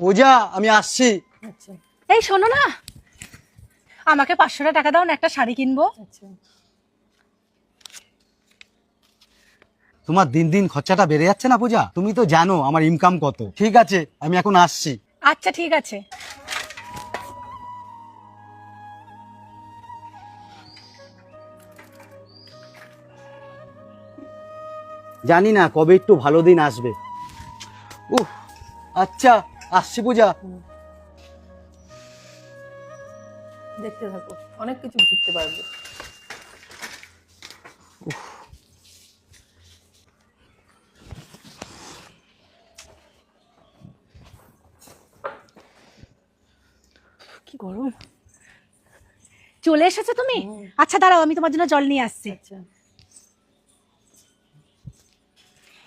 পূজা আমি আসছি। আচ্ছা। এই শোনো না। আমাকে পাঁচশোটা টাকা দাও না একটা শাড়ি কিনবো। আচ্ছা। তোমার দিন দিন খরচাটা বেড়ে যাচ্ছে না পূজা? তুমি তো জানো আমার ইনকাম কত। ঠিক আছে আমি এখন আসছি। আচ্ছা ঠিক আছে। জানি না কবে একটু ভালো দিন আসবে। উহ আচ্ছা। আসছি পূজা। দেখতে থাকো অনেক কিছু শিখতে পারবে। কি গরম। চলে এসেছ তুমি? আচ্ছা দাঁড়াও আমি তোমার জন্য জল নিয়ে আসছি। আচ্ছা।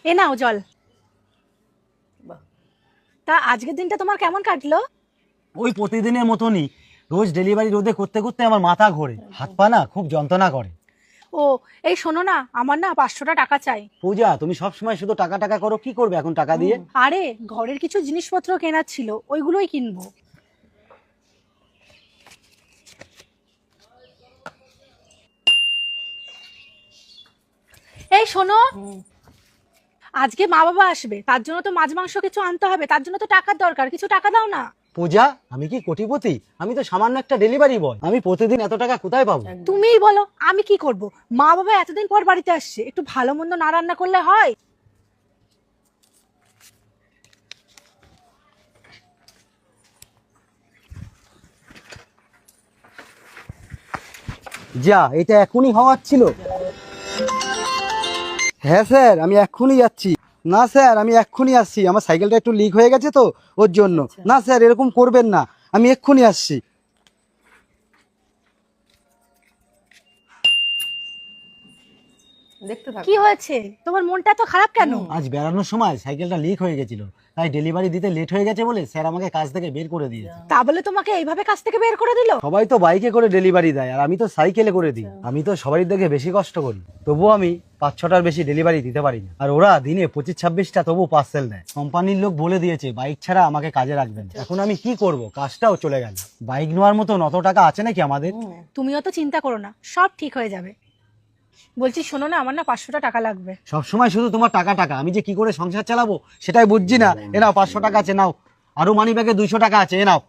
এ নাও জল। তা আজকের দিনটা তোমার কেমন কাটলো? ওই প্রতিদিনের মতনই। রোজ ডেলিভারি রোদে করতে করতে আমার মাথা ঘোরে। হাত পা না খুব যন্ত্রণা করে। ও এই শোনো না আমার না পাঁচশোটা টাকা চাই। পূজা তুমি সবসময় শুধু টাকা টাকা করো কি করবে এখন টাকা দিয়ে? আরে ঘরের কিছু জিনিসপত্র কেনার ছিল ওইগুলোই কিনবো। এই শোনো আজকে মা বাবা আসবে তার জন্য তো মাছ মাংস কিছু আনতে হবে তার জন্য তো টাকার দরকার কিছু টাকা দাও না। পূজা আমি কি কোটিপতি? আমি তো সামান্য একটা ডেলিভারি বয় আমি প্রতিদিন এত টাকা কোথায় পাবো। তুমিই বলো আমি কি করব? মা বাবা এতদিন পর বাড়িতে আসছে একটু ভালো মন্দ না রান্না করলে হয়? যা এটা এখনই হওয়ার ছিল। হ্যাঁ স্যার আমি এক্ষুনি যাচ্ছি। না স্যার আমি এক্ষুনি আসছি। আমার সাইকেলটা একটু লিক হয়ে গেছে তো ওর জন্য। না স্যার এরকম করবেন না। আমি এক্ষুনি আসছি। দেখতে থাকো। কি হয়েছে? তোমার মনটা তো খারাপ কেন? আজ বেড়ানোর সময় সাইকেলটা লিক হয়ে গেছিল। তাই ডেলিভারি দিতে লেট হয়ে গেছে বলে স্যার আমাকে কাজ থেকে বের করে দিয়েছে। তা বলে তোমাকে এইভাবে কাছ থেকে বের করে দিল? সবাই তো বাইকে করে ডেলিভারি দেয় আর আমি তো সাইকেলে করে দিই। আমি তো সবারই বেশি কষ্ট করি। তবুও আমি পাঁচ ছটার বেশি ডেলিভারি দিতে পারি না। আর ওরা দিনে পঁচিশ ছাব্বিশটা তবু পার্সেল দেয়। কোম্পানির লোক বলে দিয়েছে বাইক ছাড়া আমাকে কাজে রাখবেন এখন আমি কি করব? কাজটাও চলে গেল। বাইক নেওয়ার মতো অত টাকা আছে নাকি আমাদের? তুমিও তো চিন্তা করো না সব ঠিক হয়ে যাবে। বলছি শোনো না আমার না পাঁচশোটা টাকা লাগবে। সবসময় শুধু তোমার টাকা টাকা। আমি যে কি করে সংসার চালাবো সেটাই বুঝছি না। এ নাও পাঁচশো টাকা আছে নাও। আরও মানি ব্যাগে দুইশো টাকা আছে এ নাও।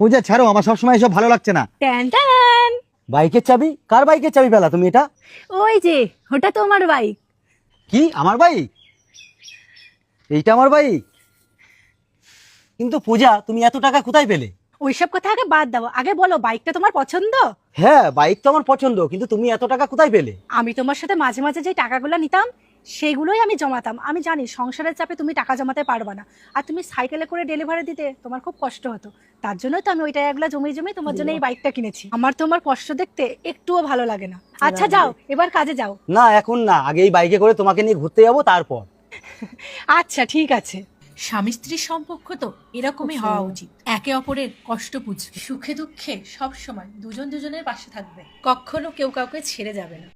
পূজা ছাড়ো আমার সবসময় এসব ভালো লাগছে না। ট্যান ট্যান। বাইকের চাবি? কার বাইকের চাবি পেলা তুমি এটা? ওই যে ওটা তোমার বাইক। কি আমার বাইক? এইটা আমার বাইক? কিন্তু পূজা তুমি এত টাকা কোথায় পেলে? ওইসব কথা আগে বাদ দাও। আগে বলো বাইকটা তোমার পছন্দ? হ্যাঁ বাইক তো আমার পছন্দ কিন্তু তুমি এত টাকা কোথায় পেলে? আমি তোমার সাথে মাঝে মাঝে যে টাকাগুলো নিতাম সেগুলোই আমি জমাতাম। আমি জানি সংসারের চাপে তুমি টাকা জমাতে পারবে না। আর তুমি সাইকেলে করে ডেলিভারি দিতে তোমার খুব কষ্ট হতো। তার জন্যই তো আমি ওই টাকাগুলো জমিয়ে জমে তোমার জন্য এই বাইকটা কিনেছি। আমার তোমার কষ্ট দেখতে একটুও ভালো লাগে না। আচ্ছা যাও এবার কাজে যাও। না এখন না আগে এই বাইকে করে তোমাকে নিয়ে ঘুরতে যাব তারপর। আচ্ছা ঠিক আছে। স্বামী স্ত্রীর সম্পর্ক তো এরকমই হওয়া উচিত। একে অপরের কষ্ট বুঝবে। সুখে দুঃখে সব সময় দুজন দুজনের পাশে থাকবে। কখনো কেউ কাউকে ছেড়ে যাবে না।